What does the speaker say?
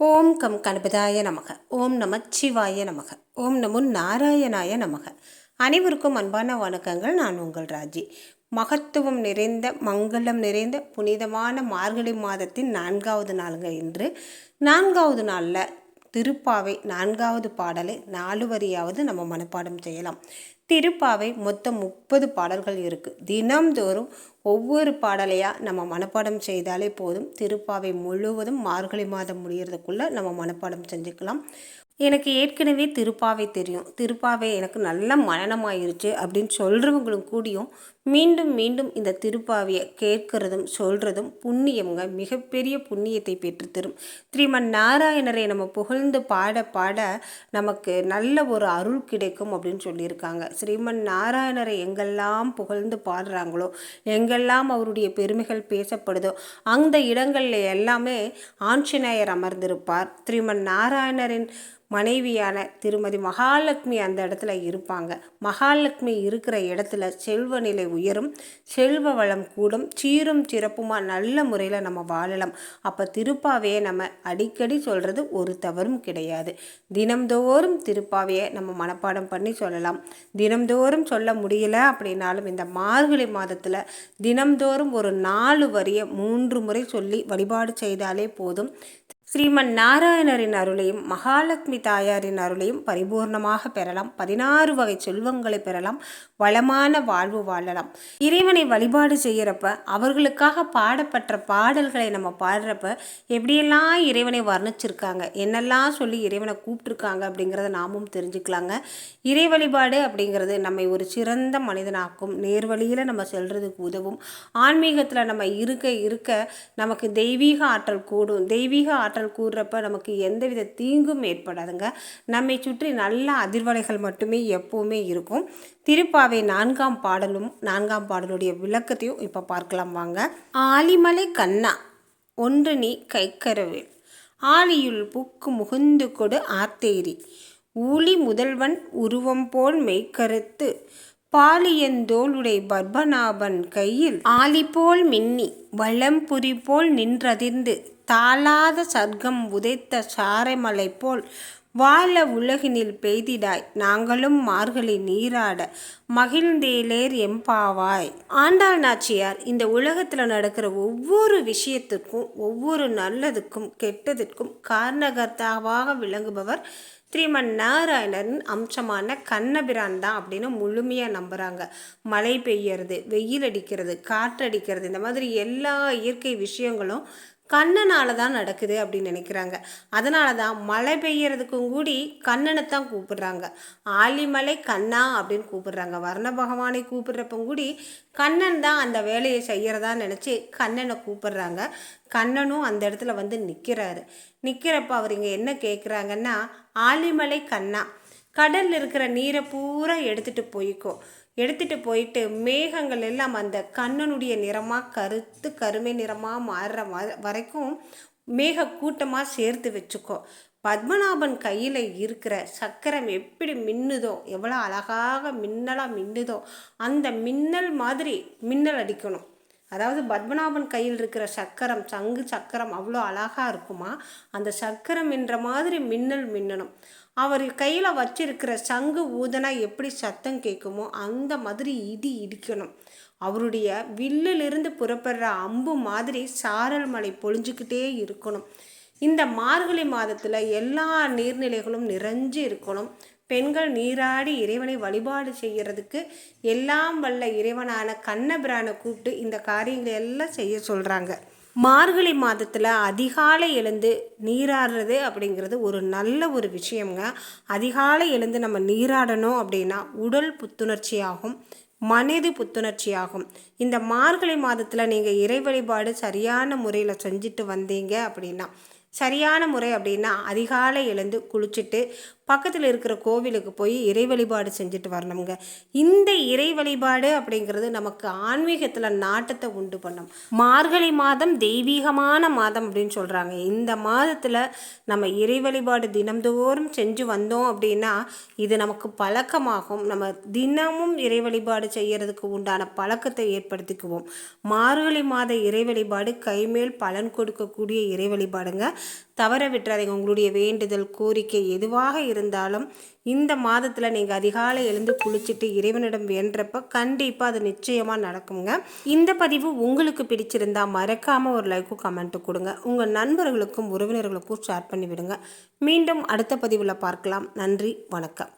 ஓம் come கணபதாய நமக. ஓம் நமச்சிவாய நமக. ஓம் நமு நாராயணாய நமக. அனைவருக்கும் அன்பான வணக்கங்கள். நான் உங்கள் ராஜி. மகத்துவம் நிறைந்த மங்களம் நிறைந்த புனிதமான மார்கழி மாதத்தின் நான்காவது நாளுங்க இன்று. நான்காவது நாளில் திருப்பாவை நான்காவது பாடலை நாலு வரியாவது நம்ம மனப்பாடம் செய்யலாம். திருப்பாவை மொத்தம் முப்பது பாடல்கள் இருக்குது தினம்தோறும் ஒவ்வொரு பாடலையாக நம்ம மனப்பாடம் செய்தாலே போதும். திருப்பாவை முழுவதும் மார்கழி மாதம் முடிகிறதுக்குள்ளே நம்ம மனப்பாடம் செஞ்சுக்கலாம். எனக்கு ஏற்கனவே திருப்பாவை தெரியும். திருப்பாவை எனக்கு நல்ல மனநமாயிருச்சு அப்படின்னு சொல்கிறவங்களும் கூடியும் மீண்டும் மீண்டும் இந்த திருப்பாவையை கேட்கறதும் சொல்கிறதும் புண்ணியம்ங்க. மிகப்பெரிய புண்ணியத்தை பெற்றுத்தரும். ஸ்ரீமன் நாராயணரை நம்ம புகழ்ந்து பாட பாட நமக்கு நல்ல ஒரு அருள் கிடைக்கும் அப்படின்னு சொல்லியிருக்காங்க. ஸ்ரீமன் நாராயணரை எங்கெல்லாம் புகழ்ந்து பாடுறாங்களோ எங்கெல்லாம் அவருடைய பெருமைகள் பேசப்படுதோ அந்த இடங்களில் எல்லாமே ஆஞ்சநேயர் அமர்ந்திருப்பார். ஸ்ரீமன் நாராயணரின் மனைவியான திருமதி மகாலட்சுமி அந்த இடத்துல இருப்பாங்க. மகாலட்சுமி இருக்கிற இடத்துல செல்வ நிலை உயரும் செல்வ வளம் கூடும் சீரும் சிறப்புமாக நல்ல முறையில் நம்ம வாழலாம். அப்போ திருப்பாவையை நம்ம அடிக்கடி சொல்கிறது ஒரு தவறும் கிடையாது. தினம்தோறும் திருப்பாவையை நம்ம மனப்பாடம் பண்ணி சொல்லலாம். தினம்தோறும் சொல்ல முடியல அப்படின்னாலும் இந்த மார்கழி மாதத்தில் தினம்தோறும் ஒரு நாலு வரியை மூன்று முறை சொல்லி வழிபாடு செய்தாலே போதும். ஸ்ரீமன் நாராயணரின் அருளையும் மகாலட்சுமி தாயாரின் அருளையும் பரிபூர்ணமாக பெறலாம். பதினாறு வகை செல்வங்களை பெறலாம். வளமான வாழ்வு வாழலாம். இறைவனை வழிபாடு செய்கிறப்ப அவர்களுக்காக பாடப்பட்ட பாடல்களை நம்ம பாடுறப்ப எப்படியெல்லாம் இறைவனை வர்ணிச்சிருக்காங்க என்னெல்லாம் சொல்லி இறைவனை கூப்பிட்டுருக்காங்க அப்படிங்கிறத நாமும் தெரிஞ்சுக்கலாங்க. இறை வழிபாடு அப்படிங்கிறது நம்மை ஒரு சிறந்த மனிதனாக்கும். நேர்வழியில் நம்ம செல்றதுக்கு உதவும். ஆன்மீகத்தில் நம்ம இருக்க இருக்க நமக்கு தெய்வீக ஆற்றல் கூடும். தெய்வீக ஆற்றல் ஆற்றல் கூறுறப்ப நமக்கு எந்தவித தீங்கும் ஏற்படாதுங்க. நம்மை சுற்றி நல்ல அதிர்வலைகள் மட்டுமே எப்போவுமே இருக்கும். திருப்பாவை நான்காம் பாடலும் நான்காம் பாடலுடைய விளக்கத்தையும் இப்போ பார்க்கலாம் வாங்க. ஆலிமலை கண்ணா ஒன்று நீ கைக்கரவேல். ஆலியுள் புக்கு முகுந்து கொடு ஆத்தேரி ஊழி முதல்வன் உருவம் போல் மெய்க்கருத்து. பாலியந்தோளுடை பர்பநாபன் கையில் ஆலி போல் மின்னி வளம்புரி போல் நின்றதிர்ந்து. தாளாத சர்க்கம் உதைத்த சாரைமலை போல் வாழ உலகினில் பெய்திடாய். நாங்களும் மார்கழி நீராட மகிழ்ந்தேலேர் எம்பாவாய். ஆண்டாள் நாச்சியார் இந்த உலகத்தில் நடக்கிற ஒவ்வொரு விஷயத்துக்கும் ஒவ்வொரு நல்லதுக்கும் கெட்டதுக்கும் காரணகர்த்தாவாக விளங்குபவர் ஸ்ரீமன் நாராயணன் அம்சமான கண்ணபிரான் தான் அப்படின்னு முழுமையாக நம்புகிறாங்க மழை பெய்யறது வெயில் அடிக்கிறது காற்றடிக்கிறது இந்த மாதிரி எல்லா இயற்கை விஷயங்களும் கண்ணனால் தான் நடக்குது அப்படின்னு நினைக்கிறாங்க. அதனால தான் மழை பெய்யறதுக்கும் கூடி கண்ணனை தான் கூப்பிடுறாங்க. ஆலிமலை கண்ணா அப்படின்னு கூப்பிடுறாங்க. வர்ண பகவானை கூப்பிடுறப்ப கூடி கண்ணன் தான் அந்த வேலையை செய்கிறதா நினச்சி கண்ணனை கூப்பிடுறாங்க. கண்ணனும் அந்த இடத்துல வந்து நிற்கிறாரு நிற்கிறப்ப அவர் இங்கே என்ன கேட்குறாங்கன்னா ஆலிமலை கண்ணா. கடலில் இருக்கிற நீரை பூரா எடுத்துகிட்டு போய்க்கோ. எடுத்துகிட்டு போயிட்டு மேகங்கள் எல்லாம் அந்த கண்ணனுடைய நிறமாக கருத்து கருமை நிறமாக மாறுற வரைக்கும் மேக கூட்டமாக சேர்த்து வச்சுக்கோ. பத்மநாபன் கையில் இருக்கிற சக்கரம் எப்படி மின்னுதோ எவ்வளோ அழகாக மின்னலாக மின்னுதோ அந்த மின்னல் மாதிரி மின்னல் அடிக்கணும். அதாவது பத்மநாபன் கையில் இருக்கிற சக்கரம் சங்கு சக்கரம் அவ்வளோ அழகாக இருக்குமா? அந்த சக்கரம் என்ற மாதிரி மின்னல் மின்னணும். அவர் கையில் வச்சிருக்கிற சங்கு ஊதனா எப்படி சத்தம் கேட்குமோ அந்த மாதிரி இடி இடிக்கணும். அவருடைய வில்லிலிருந்து புறப்படுற அம்பு மாதிரி சாரல் மலை பொழிஞ்சுக்கிட்டே இருக்கணும். இந்த மார்கழி மாதத்தில் எல்லா நீர்நிலைகளும் நிறைஞ்சு இருக்கணும். பெண்கள் நீராடி இறைவனை வழிபாடு செய்கிறதுக்கு எல்லாம் வல்ல இறைவனான கண்ணபிரானை கூப்பிட்டு இந்த காரியங்களை எல்லாம் செய்ய சொல்கிறாங்க மார்கழி மாதத்தில் அதிகாலை எழுந்து நீராடுறது அப்படிங்கிறது ஒரு நல்ல ஒரு விஷயங்க அதிகாலை எழுந்து நம்ம நீராடணும் அப்படின்னா உடல் புத்துணர்ச்சியாகும் மனது புத்துணர்ச்சியாகும். இந்த மார்கழி மாதத்தில் நீங்கள் இறை வழிபாடு சரியான முறையில் செஞ்சுட்டு வந்தீங்க அப்படின்னா சரியான முறை அப்படின்னா அதிகாலை எழுந்து குளிச்சுட்டு பக்கத்தில் இருக்கிற கோவிலுக்கு போய் இறை வழிபாடு செஞ்சுட்டு வரணுங்க இந்த இறை வழிபாடு அப்படிங்கிறது நமக்கு ஆன்மீகத்தில் நாட்டத்தை உண்டு பண்ணும். மார்கழி மாதம் தெய்வீகமான மாதம் அப்படின்னு சொல்கிறாங்க இந்த மாதத்தில் நம்ம இறை வழிபாடு தினம்தோறும் செஞ்சு வந்தோம் அப்படின்னா இது நமக்கு பழக்கமாகும். நம்ம தினமும் இறை வழிபாடு செய்கிறதுக்கு உண்டான பழக்கத்தை ஏற்படுத்திக்குவோம். மார்கழி மாத இறை வழிபாடு கைமேல் பலன் கொடுக்கக்கூடிய இறை வழிபாடுங்க. தவற விட்டுறாதீங்க. உங்களுடைய வேண்டுதல் கோரிக்கை எதுவாக இருந்தாலும் இந்த மாதத்தில் நீங்கள் அதிகாலை எழுந்து குளிச்சுட்டு இறைவனிடம் வேண்டப்ப கண்டிப்பாக அது நிச்சயமாக நடக்குங்க இந்த பதிவு உங்களுக்கு பிடிச்சிருந்தா மறக்காமல் ஒரு லைக்கும் கமெண்ட்டு கொடுங்க. உங்கள் நண்பர்களுக்கும் உறவினர்களுக்கும் ஷேர் பண்ணி விடுங்க. மீண்டும் அடுத்த பதிவில் பார்க்கலாம். நன்றி வணக்கம்.